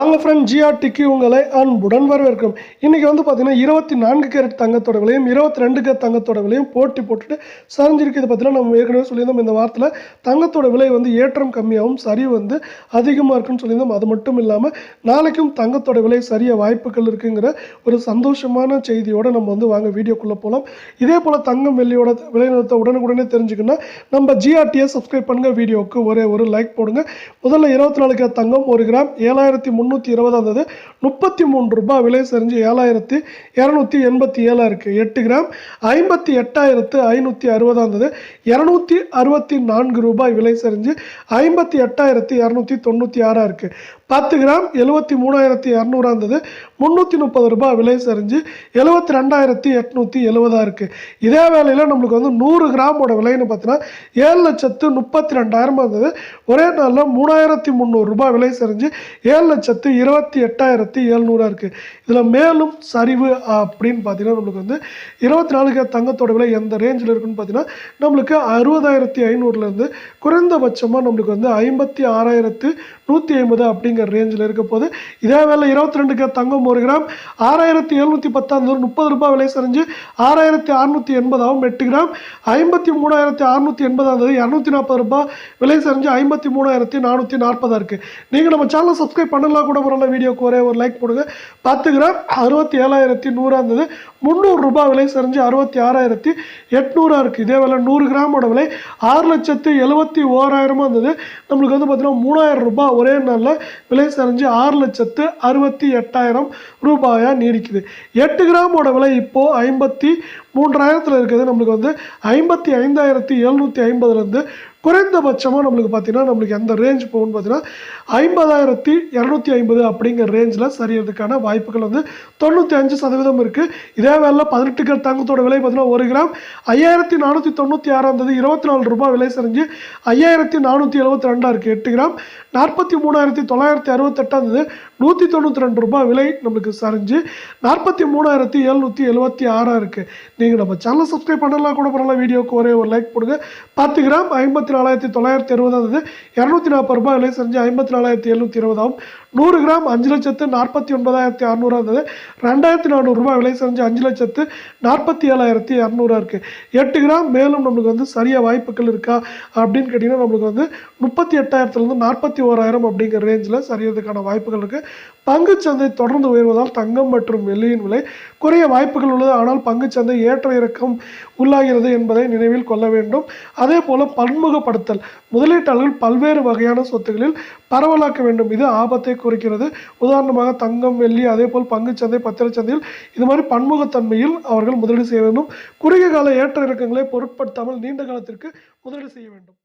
அவங்க ஃப்ரெண்ட் ஜிஆர்டிக்கு உங்களை அன்புடன் வரவேற்கும். இன்றைக்கி வந்து பார்த்திங்கன்னா இருபத்தி நான்கு கேரட் தங்கத்தோட விலையும் இருபத்தி ரெண்டு கேரட் தங்கத்தோட விலையும் போட்டி போட்டுட்டு சரிஞ்சிருக்கு இதை நம்ம ஏற்கனவே சொல்லியிருந்தோம். இந்த வாரத்தில் தங்கத்தோட விலை வந்து ஏற்றம் கம்மியாகவும் சரி வந்து அதிகமாக இருக்குன்னு சொல்லியிருந்தோம். அது மட்டும் இல்லாமல் நாளைக்கும் தங்கத்தோட விலை சரிய வாய்ப்புகள் இருக்குங்கிற ஒரு சந்தோஷமான செய்தியோடு நம்ம வந்து வாங்க வீடியோக்குள்ளே போகலாம் இதே போல் தங்கம் வெள்ளியோட விலை நிறுத்த உடனுக்குடனே தெரிஞ்சுக்கணும்னா நம்ம ஜிஆர்டியை சப்ஸ்கிரைப் பண்ணுங்கள் வீடியோவுக்கு ஒரே ஒரு லைக் போடுங்க. முதல்ல இருபத்தி நாலு கேரட் தங்கம் ஒரு கிராம் ஏழாயிரத்தி முந்நூற்றி இருபதா இருந்தது முப்பத்தி மூணு ரூபாய் விலை செஞ்சு ஏழாயிரத்தி இரநூத்தி எண்பத்தி ஏழாக இருக்குது எட்டு கிராம் ஐம்பத்தி எட்டாயிரத்து ஐநூற்றி அறுபதா இருந்தது இரநூத்தி அறுபத்தி நான்கு ரூபாய் விலை செஞ்சு ஐம்பத்தி எட்டாயிரத்தி இரநூத்தி தொண்ணூற்றி ஆறாக இருக்குது பத்து கிராம் எழுபத்தி மூணாயிரத்தி இரநூறா இருந்தது முந்நூற்றி முப்பது ரூபாய் விலை சரிஞ்சு எழுபத்தி ரெண்டாயிரத்தி எட்நூற்றி எழுபதாக இருக்குது இதே வேலையில் நம்மளுக்கு வந்து நூறு கிராமோட விலைன்னு பார்த்தீங்கன்னா ஏழு லட்சத்து முப்பத்தி ரெண்டாயிரம் இருந்தது ஒரே நாளில் மூணாயிரத்தி முந்நூறு ரூபாய் விலை சரிஞ்சு ஏழு லட்சத்து இருபத்தி எட்டாயிரத்தி எழுநூறாக இருக்குது இதில் மேலும் சரிவு அப்படின்னு பார்த்தீங்கன்னா நம்மளுக்கு வந்து இருபத்தி நாலுக்கு தங்கத்தோட விலை எந்த ரேஞ்சில் இருக்குன்னு பார்த்தீங்கன்னா நம்மளுக்கு அறுபதாயிரத்தி ஐநூறுலேருந்து குறைந்தபட்சமாக நம்மளுக்கு வந்து ஐம்பத்தி ஆறாயிரத்து நூற்றி ஐம்பது அப்படிங்கிற ரேஞ்சில் இருக்க போது இதே வேலை இருபத்தி ரெண்டுக்கு தங்கம் ஒரு கிராம் ஆறாயிரத்தி எழுநூற்றி பத்தாம் முப்பது ரூபாய் விலை சரிஞ்சு ஆறாயிரத்தி அறுநூற்றி எண்பதாகவும் எட்டு கிராம் ஐம்பத்தி மூணாயிரத்தி அறுநூற்றி எண்பதாம் தேதி இரநூத்தி நாற்பது ரூபாய் விலை சரிஞ்சு ஐம்பத்தி மூணாயிரத்தி நானூற்றி நாற்பதாக இருக்குது நீங்கள் நம்ம சேனலை சப்ஸ்கிரைப் பண்ணலாம் கூட பரவாயில்ல வீடியோக்கு ஒரே ஒரு லைக் போடுங்க. பத்து கிராம் அறுபத்தி ஏழாயிரத்தி நூறாக இருந்தது முந்நூறு ரூபாய் விலை செஞ்சு அறுபத்தி ஆறாயிரத்தி எட்நூறாக இருக்குது இதே வேலை நூறு கிராமோட விலை ஆறு லட்சத்து எழுபத்தி ஓராயிரமாக இருந்தது நம்மளுக்கு வந்து பார்த்தீங்கன்னா மூணாயிரம் ரூபாய் ஒரே நாளில் விலை சரிஞ்சு ஆறு லட்சத்து அறுபத்தி எட்டாயிரம் ரூபாயாக நீடிக்குது. எட்டு கிராமோட விலை இப்போது ஐம்பத்தி மூன்றாயிரத்தில் இருக்குது. நம்மளுக்கு வந்து ஐம்பத்தி ஐந்தாயிரத்தி எழுநூற்றி ஐம்பதுலேருந்து குறைந்தபட்சமாக நம்மளுக்கு பார்த்தீங்கன்னா நம்மளுக்கு எந்த ரேஞ்ச் போகும்னு பார்த்தீங்கன்னா ஐம்பதாயிரத்தி இரநூத்தி ஐம்பது அப்படிங்கிற ரேஞ்சில் சரியறதுக்கான வாய்ப்புகள் வந்து தொண்ணூற்றி அஞ்சு சதவீதம் இருக்குது இதே வேலை பதினெட்டு கிராம் தங்கத்தோட விலை பார்த்தீங்கன்னா ஒரு கிராம் ஐயாயிரத்தி நானூற்றி தொண்ணூற்றி ஆறாம் இருந்தது இருபத்தி நாலு ரூபாய் விலை சரிஞ்சு ஐயாயிரத்தி நானூற்றி எழுபத்தி ரெண்டாக இருக்குது எட்டு கிராம் நாற்பத்தி மூணாயிரத்தி தொள்ளாயிரத்தி அறுபத்தெட்டாம் நூற்றி தொண்ணூற்றி ரெண்டு ரூபாய் விலை நம்மளுக்கு சரிஞ்சு நாற்பத்தி மூணாயிரத்தி எழுநூற்றி எழுபத்தி ஆறாக இருக்குது நீங்கள் நம்ம சேனலை சப்ஸ்கிரைப் பண்ணலாம் கூட பரவாயில்ல வீடியோக்கு ஒரே ஒரு லைக் கொடுங்க பத்து கிராம் ஐம்பத்தி நாலாயிரத்தி தொள்ளாயிரத்தி இருபதாவது இருந்தது இரநூத்தி நாற்பது ரூபாய் விலை செஞ்சு ஐம்பத்தி நாலாயிரத்தி எழுநூற்றி இருபதாகும் நூறு கிராம் அஞ்சு லட்சத்து நாற்பத்தி ஒன்பதாயிரத்தி அறநூறாக இருந்தது ரெண்டாயிரத்தி நானூறுரூபா விலை செஞ்சு அஞ்சு லட்சத்து நாற்பத்தி ஏழாயிரத்தி இரநூறா இருக்குது எட்டு கிராம் மேலும் நம்மளுக்கு வந்து சரியாக வாய்ப்புகள் இருக்கா அப்படின்னு கேட்டிங்கன்னா நம்மளுக்கு வந்து முப்பத்தி எட்டாயிரத்துலேருந்து நாற்பத்தி ஓராயிரம் அப்படிங்கிற ரேஞ்சில் சரியறதுக்கான வாய்ப்புகள் இருக்குது பங்குச்சந்தை தொடர்ந்து உயர்வதால் தங்கம் மற்றும் வெள்ளியின் விலை குறைய வாய்ப்புகள் உள்ளது. ஆனால் பங்குச்சந்தை ஏற்ற இறக்கம் உள்ளாகிறது என்பதை நினைவில் கொள்ள வேண்டும். அதே போல் பன்முகப்படுத்தல். முதலீட்டாளர்கள் பல்வேறு வகையான சொத்துக்களில் பரவலாக்க வேண்டும். இது ஆபத்தை குறிக்கிறது. உதாரணமாக தங்கம் வெள்ளி அதே போல் பங்குச்சந்தை பத்திரச்சந்தையில் இது மாதிரி பன்முகத்தன்மையில் அவர்கள் முதலீடு செய்ய வேண்டும். குறுகிய கால ஏற்ற இறக்கங்களை பொருட்படுத்தாமல் நீண்ட காலத்திற்கு முதலீடு செய்ய வேண்டும்.